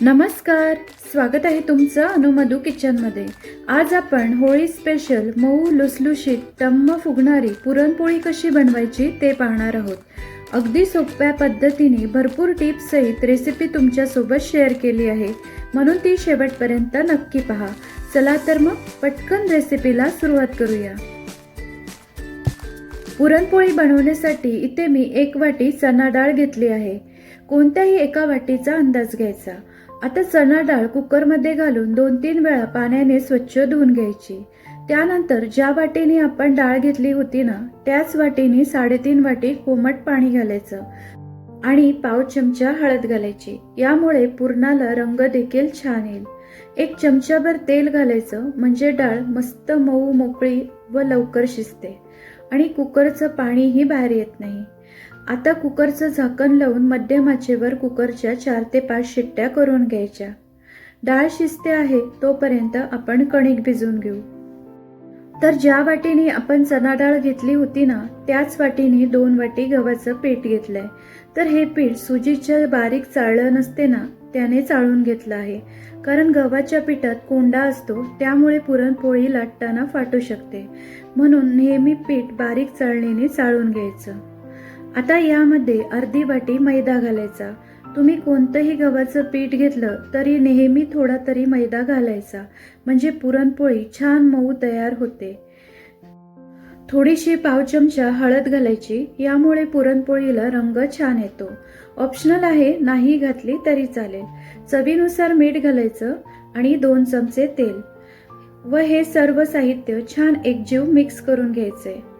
नमस्कार स्वागत आहे तुमचं अनुमधू किचनमध्ये. आज आपण होळी स्पेशल मऊ लुसलुशीत टम्म फुगणारी पुरणपोळी कशी बनवायची ते पाहणार आहोत. अगदी सोप्या पद्धतीने भरपूर टिप्ससहित रेसिपी तुमच्यासोबत शेअर केली आहे. म्हणून ती शेवटपर्यंत नक्की पहा. चला तर मग पटकन रेसिपीला सुरुवात करूया. पुरणपोळी बनवण्यासाठी इथे मी एक वाटी चणा डाळ घेतली आहे. कोणत्याही एका वाटीचा अंदाज घ्यायचा. आता चणा डाळ कुकरमध्ये घालून दोन तीन वेळा पाण्याने स्वच्छ धुवून घ्यायची. त्यानंतर ज्या वाटीने आपण डाळ घेतली होती ना त्याच वाटीने साडेतीन वाटी कोमट पाणी घालायचं आणि पाव चमचा हळद घालायची. यामुळे पुरणाला रंग देखील छान येईल. एक चमचाभर तेल घालायचं म्हणजे डाळ मस्त मऊ मोकळी व लवकर शिजते. आणि कुकरचं पाणीही बाहेर येत नाही. आता कुकरचं झाकण लावून मध्यम आचेवर कुकरच्या चार ते पाच शिट्ट्या करून घ्यायच्या. डाळ शिजते आहे तोपर्यंत आपण कणिक भिजवून घेऊ. तर ज्या वाटीने आपण चणा डाळ घेतली होती ना त्याच वाटीने दोन वाटी गव्हाचं पीठ घेतलंय. तर हे पीठ सुजीच्या बारीक चाळलं नसते ना त्याने चाळून घेतलं आहे. कारण गव्हाच्या पिठात कोंडा असतो त्यामुळे पुरणपोळी लाटताना फाटू शकते. म्हणून नेहमी पीठ बारीक चाळणीने चाळून घ्यायचं. आता यामध्ये अर्धी वाटी मैदा घालायचा. तुम्ही कोणतंही गव्हाचं पीठ घेतलं तरी नेहमी थोडा तरी मैदा घालायचा. म्हणजे पुरणपोळी छान मऊ तयार होते. थोडीशी पाव चमचा हळद घालायची. यामुळे पुरणपोळीला रंग छान येतो. ऑप्शनल आहे नाही घातली तरी चालेल. चवीनुसार मीठ घालायचं आणि दोन चमचे तेल. व हे सर्व साहित्य छान एकजीव मिक्स करून घ्यायचे.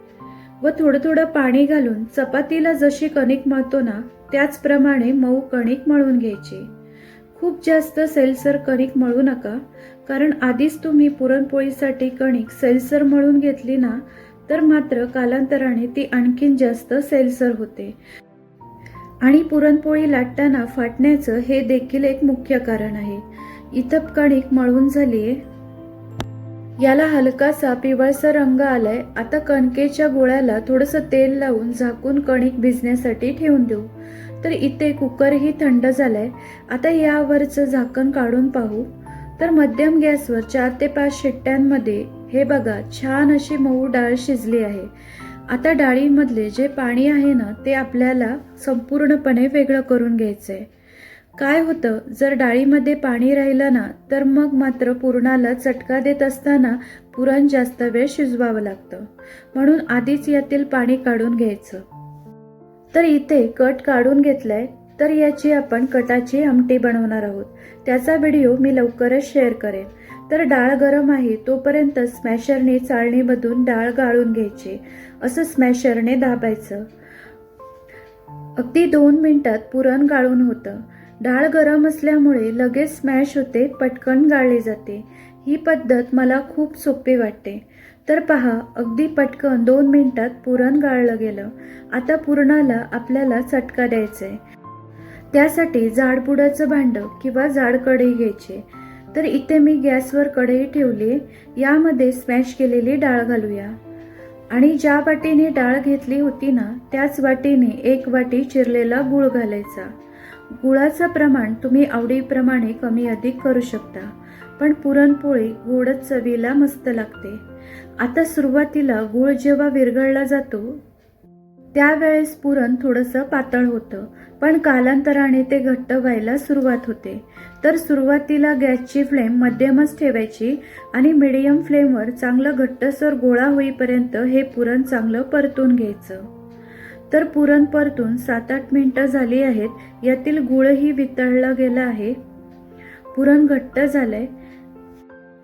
व थोडं थोडं पाणी घालून चपातीला जशी कणिक मळतो ना त्याचप्रमाणे मऊ कणिक मळून घ्यायची. खूप जास्त सेलसर कणिक मळू नका कारण आधीच तुम्ही पुरणपोळीसाठी कणिक सेलसर मळून घेतली ना तर मात्र कालांतराने ती आणखीन जास्त सेलसर होते. आणि पुरणपोळी लाटताना फाटण्याचं हे देखील एक मुख्य कारण आहे. इथं कणिक मळून झाली आहे याला हलकासा पिवळसर रंग आलाय. आता कणकेच्या गोळ्याला थोडंसं तेल लावून झाकून कणिक भिजण्यासाठी ठेवून देऊ. तर इथे कुकरही थंड झालाय. आता यावरचं झाकण काढून पाहू. तर मध्यम गॅसवर चार ते पाच शिट्ट्यांमध्ये हे बघा छान अशी मऊ डाळ शिजली आहे. आता डाळीमधले जे पाणी आहे ना ते आपल्याला संपूर्णपणे वेगळं करून घ्यायचं आहे काय होतं? जर डाळीमध्ये पाणी राहिलं ना तर मग मात्र पुरणाला चटका देत असताना पुरण जास्त वेळ शिजवावं लागतं. म्हणून आधीच यातील पाणी काढून घ्यायचं. तर इथे कट काढून घेतलाय तर याची आपण कटाची आमटी बनवणार आहोत. त्याचा व्हिडिओ मी लवकरच शेअर करेन. तर डाळ गरम आहे तोपर्यंत स्मॅशरने चाळणीमधून डाळ गाळून घ्यायची. असं स्मॅशरने दाबायचं. अगदी दोन मिनिटात पुरण गाळून होतं. डाळ गरम असल्यामुळे लगेच स्मॅश होते पटकन गाळली जाते. ही पद्धत मला खूप सोपी वाटते. तर पहा अगदी पटकन दोन मिनिटात पुरण गाळलं गेलं. आता पुरणाला आपल्याला चटका द्यायचा आहे त्यासाठी जाडपुडाचं भांडं किंवा जाड कढई घ्यायची. तर इथे मी गॅसवर कढई ठेवली. यामध्ये स्मॅश केलेली डाळ घालूया. आणि ज्या वाटीने डाळ घेतली होती ना त्याच वाटीने एक वाटी चिरलेला गुळ घालायचा. गुळाचं प्रमाण तुम्ही आवडीप्रमाणे कमी अधिक करू शकता पण पुरणपोळी गोडच चवीला मस्त लागते. आता सुरुवातीला गुळ जेव्हा विरघळला जातो त्यावेळेस पुरण थोडंसं पातळ होतं पण कालांतराने ते घट्ट व्हायला सुरुवात होते. तर सुरुवातीला गॅसची फ्लेम मध्यमच ठेवायची आणि मिडियम फ्लेमवर चांगलं घट्टसर गोळा होईपर्यंत हे पुरण चांगलं परतून घ्यायचं. तर पुरण परतून सात आठ मिनिटं झाली आहेत. यातील गुळही वितळला गेला आहे. पुरण घट्ट झालंय.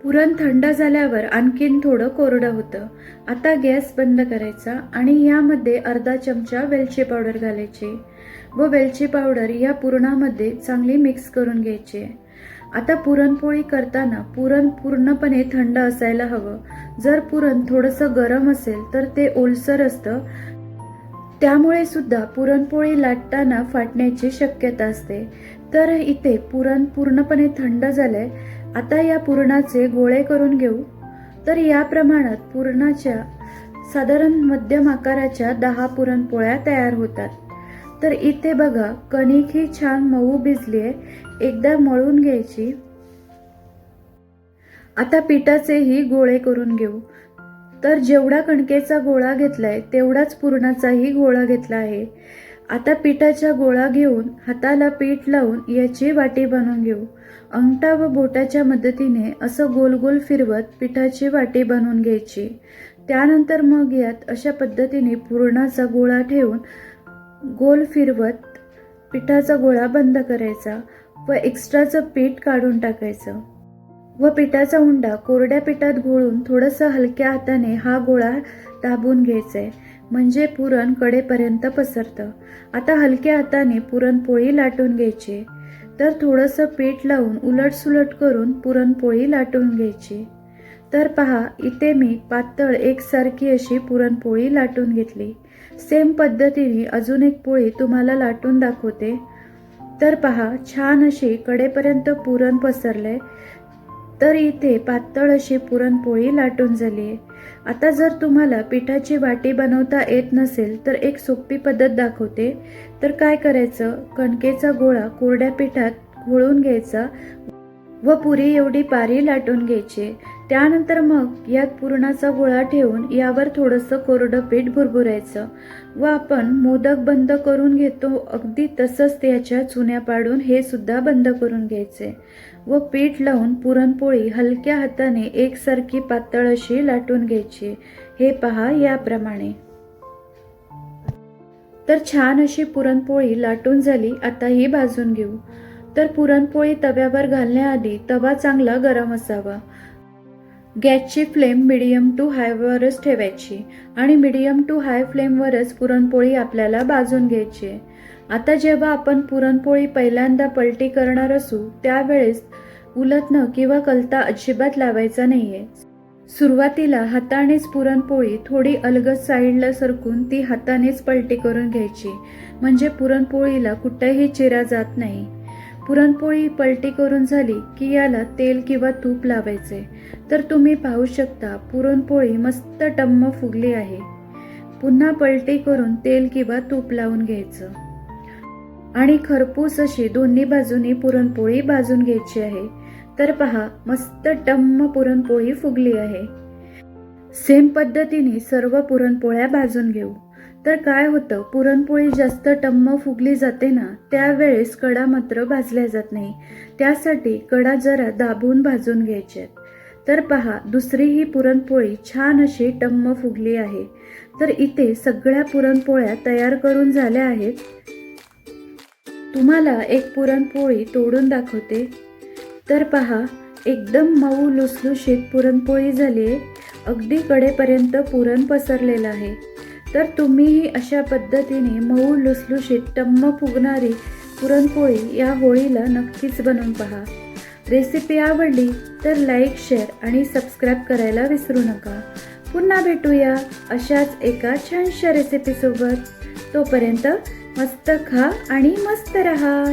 पुरण थंड झाल्यावर आणखीन थोडं कोरडं होतं. आता गॅस बंद करायचा आणि यामध्ये अर्धा चमचा वेलची पावडर घालायची व वेलची पावडर या पुरणामध्ये चांगली मिक्स करून घ्यायची. आता पुरणपोळी करताना पुरण पूर्णपणे थंड असायला हवं. जर पुरण थोडंसं गरम असेल तर ते ओलसर असतं. त्यामुळे सुद्धा पुरणपोळी लाटताना फाटण्याची शक्यता असते. तर इथे पुरण पूर्णपणे थंड झालंय. आता या पुरणाचे गोळे करून घेऊ. तर या प्रमाणात पुरणाच्या साधारण मध्यम आकाराच्या दहा पुरणपोळ्या तयार होतात. तर इथे बघा कणिक ही छान मऊ भिजली आहे एकदा मळून घ्यायची. आता पिठाचेही गोळे करून घेऊ. तर जेवढा कणकेचा गोळा घेतलाय तेवढाच पुरणाचाही गोळा घेतला आहे. आता पिठाचा गोळा घेऊन हाताला पीठ लावून याची वाटी बनवून घेऊ. अंगठा व बोटाच्या मदतीने असं गोल गोल फिरवत पिठाची वाटी बनवून घ्यायची. त्यानंतर मग यात अशा पद्धतीने पुरणाचा गोळा ठेवून गोल फिरवत पिठाचा गोळा बंद करायचा व एक्स्ट्राचं पीठ काढून टाकायचं. व पिठाचा उंडा कोरड्या पिठात घोळून थोडंसं हलक्या हाताने हा गोळा दाबून घ्यायचा. आहे म्हणजे पुरण कडेपर्यंत पसरतं. आता हलक्या हाताने पुरणपोळी लाटून घ्यायची. तर थोडंसं पीठ लावून उलटसुलट करून पुरणपोळी लाटून घ्यायची. तर पहा इथे मी पातळ एकसारखी अशी पुरणपोळी लाटून घेतली. सेम पद्धतीने अजून एक पोळी तुम्हाला लाटून दाखवते. तर पहा छान अशी कडेपर्यंत पुरण पसरलंय तर इथे पातळ अशी पुरणपोळी लाटून झाली आहे आता जर तुम्हाला पिठाची वाटी बनवता येत नसेल तर एक सोपी पद्धत दाखवते. तर काय करायचं? कणकेचा गोळा कोरड्या पिठात घोळून घ्यायचा व पुरी एवढी पारी लाटून घ्यायची. त्यानंतर मग यात पुरणाचा गोळा ठेवून यावर थोडंसं कोरडं पीठ भुरभुरायचं व आपण मोदक बंद करून घेतो. अगदी तसंच त्याच्या चुन्या पाडून हे सुद्धा बंद करून घ्यायचे व पीठ लावून पुरणपोळी हलक्या हाताने एकसारखी पातळ अशी लाटून घ्यायची. हे पहा याप्रमाणे. तर छान अशी पुरणपोळी लाटून झाली. आता ही भाजून घेऊ. तर पुरणपोळी तव्यावर घालण्याआधी तवा चांगला गरम असावा. गॅसची फ्लेम मिडियम टू हायवरच ठेवायची आणि मिडियम टू हाय फ्लेमवरच पुरणपोळी आपल्याला भाजून घ्यायची. आहे आता जेव्हा आपण पुरणपोळी पहिल्यांदा पलटी करणार असू त्यावेळेस उलटणं किंवा कलता अजिबात लावायचा नाही आहे सुरुवातीला हातानेच पुरणपोळी थोडी अलगद साईडला सरकून ती हातानेच पलटी करून घ्यायची. म्हणजे पुरणपोळीला कुठेही चिरा जात नाही. पुरणपोळी पलटी करून झाली की याला तेल किंवा तूप लावायचे. तर तुम्ही पाहू शकता पुरणपोळी मस्त टम्म फुगली आहे. पुन्हा पलटी करून तेल किंवा तूप लावून घ्यायचं. आणि खरपूस अशी दोन्ही बाजूनी पुरणपोळी भाजून घ्यायची आहे. तर पहा मस्त टम्म पुरणपोळी फुगली आहे. सेम पद्धतीने सर्व पुरणपोळ्या भाजून घेऊ. तर काय होतं? पुरणपोळी जास्त टम्म फुगली जाते ना त्यावेळेस कडा मात्र भाजल्या जात नाही. त्यासाठी कडा जरा दाबून भाजून घ्यायच्या तर पहा दुसरी ही पुरणपोळी छान अशी टम्म फुगली आहे. तर इथे सगळ्या पुरणपोळ्या तयार करून झाल्या आहेत. तुम्हाला एक पुरणपोळी तोडून दाखवते. तर पहा एकदम मऊ लुसलुशीत पुरणपोळी झाली आहे. अगदी कडेपर्यंत पुरण पसरलेलं आहे. तर तुम्हीही अशा पद्धतीने मऊ लुसलुशीत टम्म फुगणारी पुरणपोळी या होळीला नक्कीच बनवून पहा. रेसिपी आवडली तर लाईक शेअर आणि सबस्क्राईब करायला विसरू नका. पुन्हा भेटूया अशाच एका छानशा रेसिपीसोबत तोपर्यंत मस्त खा आणि मस्त रहा.